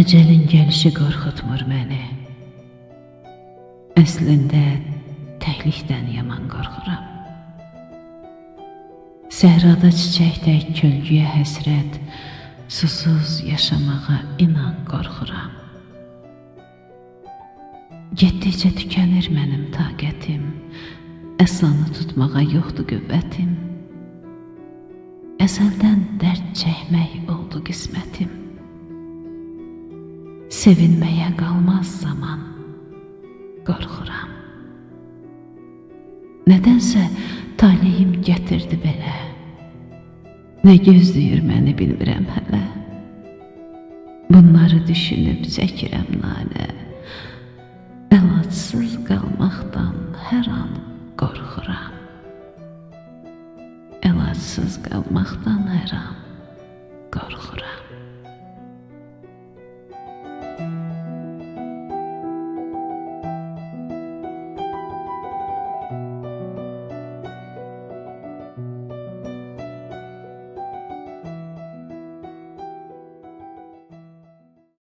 Əcəlin gəlişi qorxutmur məni. Əslində təklikdən yaman qorxuram. Səhrada çiçəkdək kölgəyə həsrət, susuz yaşamağa inan qorxuram. Getdikcə tükənir mənim taqətim, əsanı tutmağa yoxdur qüvvətim. Əzəldən dərd çəkmək oldu qismətim. Sevinməyə qalmaz zaman, qorxuram. Nədənsə taleyim gətirdi belə. Nə gözləyir məni bilmirəm hələ. Bunları düşünüb çəkirəm nalə. Əlacsız qalmaqdan hər an qorxuram. Əlacsız qalmaqdan hər an qorxuram.